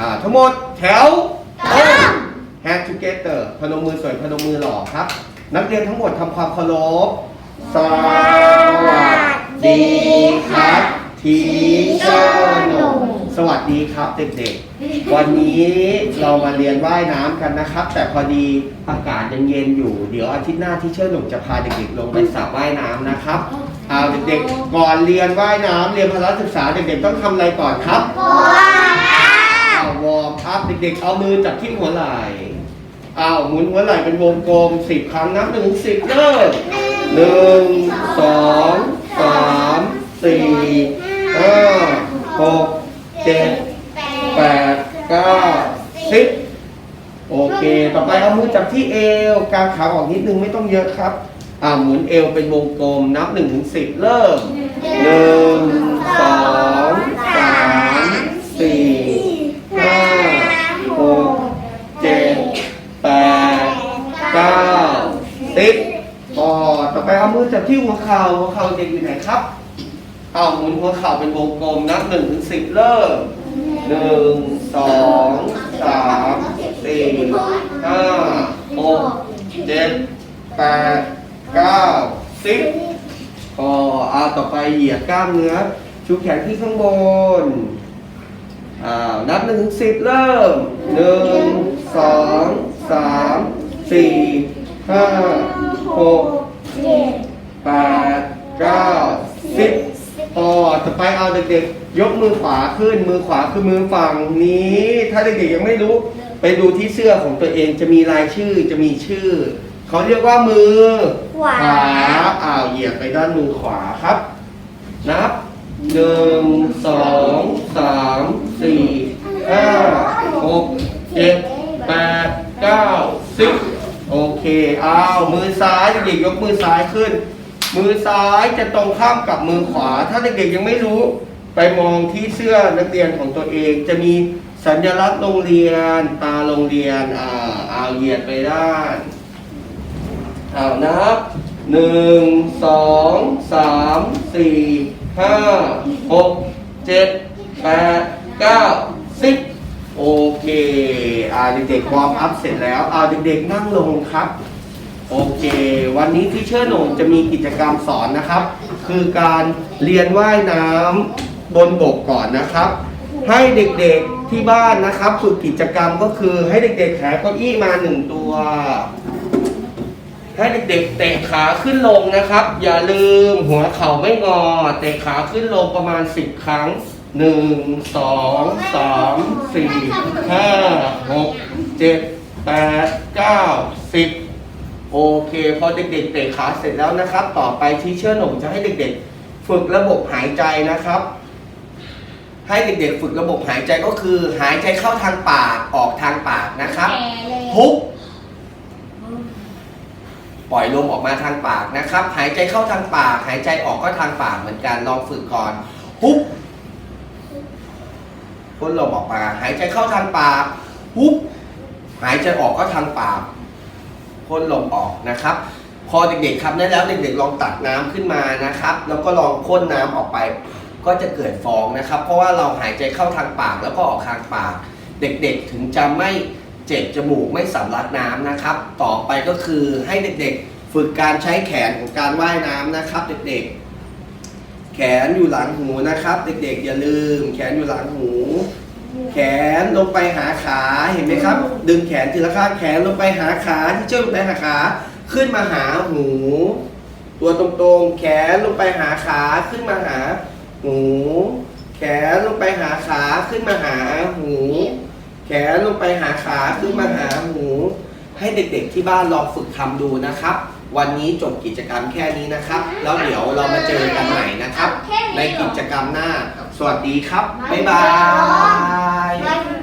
อ่าทั้งหมดแถวตรง hand together พนมมือสวยพนมมือหล่อครับ นักเรียนทั้งหมดทำความเคารพสวัสดีครับทีเชอร์หนุ่มสวัสดีครับเด็กๆ วันนี้เรามาเรียนว่ายน้ำกันนะครับ แต่พอดีอากาศยังเย็นอยู่ เดี๋ยวอาทิตย์หน้าที่เชอร์หนุ่มจะพาเด็กๆลงไปสระว่ายน้ำนะครับเอาเด็กๆก่อนเรียนว่ายน้ำเรียนพละศึกษาเด็กๆต้องทำอะไรก่อนครับเอา วอร์มครับเด็กๆ เอามือจับที่หัวไหล่เอาวหมุนหัวไหล่เป็นวงกลมสิบครั้งนับหนึ่งถึงสิบเริ่มหนึ่งสองสามสี่ห้าหกเจ็ดแปดเก้าสิบโอเค ต่อไปเอามือจับที่เอวกางขาออกนิดนึงไม่ต้องเยอะครับ อ่าหมุนเอวเป็นวงกลมนับหนึ่งถึงสิบเริ่มหนึ่งสอง สิบพอต่อไปเอามือจับที่หัวเข่าหัวเข่าเด็กอยู่ไหนครับ เอาหมุนหัวเข่าเป็นวงกลมนับหนึ่งถึงสิบเริ่มหนึ่งสองสามสี่ห้าหกเจ็ดแปดเก้าสิบพอเอาต่อไปเหยียดกล้ามเนื้อชูแขนขึ้นข้างบนอ้าวนับหนึ่งถึงสิบเริ่มหนึ่งสองสามสี่ห้า หกแปดเก้าสิบพอต่อไปเอาเด็กๆ ยกมือขวาขึ้นมือขวาคือมือฝั่งนี้ ถ้าเด็กๆยังไม่รู้ ไปดูที่เสื้อของตัวเองจะมีรายชื่อจะมีชื่อ เขาเรียกว่ามือขวาอ้าวเหยียบไปด้านมือขวาครับ นับหนึ่งสองสามสี่ห้าหกเจ็ดแปดเก้าสิบโอเคอ้าวมือซ้ายเด็กๆยกมือซ้ายขึ้น มือซ้ายจะตรงข้ามกับมือขวา ถ้าเด็กๆยังไม่รู้ ไปมองที่เสื้อนักเรียนของตัวเอง จะมีสัญลักษณ์โรงเรียน ตาโรงเรียนอ่าเอาเหยียดไปด้านเอานับหนึ่งสองสามสี่ห้าหกเจ็ดแปดเก้าสิบโอเค อ่าเด็กๆวอร์มอัพเสร็จแล้ว อ่าเด็กๆนั่งลงครับ โอเค วันนี้ที่เชิญหนงจะมีกิจกรรมสอนนะครับ คือการเรียนว่ายน้ำบนบกก่อนนะครับ ให้เด็กๆที่บ้านนะครับฝึกกิจกรรมก็คือให้เด็กๆหาเก้าอี้มาหนึ่งตัว ให้เด็กๆเตะขาขึ้นลงนะครับ อย่าลืมหัวเข่าไม่งอ เตะขาขึ้นลงประมาณ 10 ครั้ง1 2 3 4 5 6 7 8 9 10 โอเค พอเด็กๆเตะขาเสร็จแล้วนะครับ ต่อไปที่เชื่อหนุ่มจะให้เด็กๆ ฝึกระบบหายใจนะครับ ให้เด็กๆ ฝึกระบบหายใจก็คือ หายใจเข้าทางปากออกทางปากนะครับทุกปล่อยลมออกมาทางปากนะครับ หายใจเข้าทางปาก หายใจออกก็ทางปากเหมือนกันลองฝึกก่อนฮุบพ่นลมออกมา หายใจเข้าทางปากฮุบหายใจออกก็ทางปาก พ่นลมออกนะครับ พอเด็กๆทำได้แล้วเด็กๆลองตักน้ำขึ้นมานะครับ แล้วก็ลองพ่นน้ำออกไป ก็จะเกิดฟองนะครับ เพราะว่าเราหายใจเข้าทางปากแล้วก็ออกทางปาก เด็กๆถึงจะไม่เจ็บจมูกไม่สำลักน้ำนะครับ ต่อไปก็คือให้เด็กๆ ฝึกการใช้แขนของการว่ายน้ำนะครับ เด็กๆ แขนอยู่หลังหูนะครับ เด็กๆ อย่าลืม แขนอยู่หลังหู แขนลงไปหาขาเห็นไหมครับ ดึงแขนทีละข้างแขนลงไปหาขาที่เจ้าลงไปหาขาขึ้นมาหาหู ตัวตรงๆ แขนลงไปหาขาขึ้นมาหาหู แขนลงไปหาขาขึ้นมาหาหู แขนลงไปหาขาขึ้นมาหาหู ให้เด็กๆที่บ้านลองฝึกทำดูนะครับ วันนี้จบกิจกรรมแค่นี้นะครับ แล้วเดี๋ยวเรามาเจอกันใหม่นะครับ ในกิจกรรมหน้า สวัสดีครับ บ๊ายบายบ๊ายบาย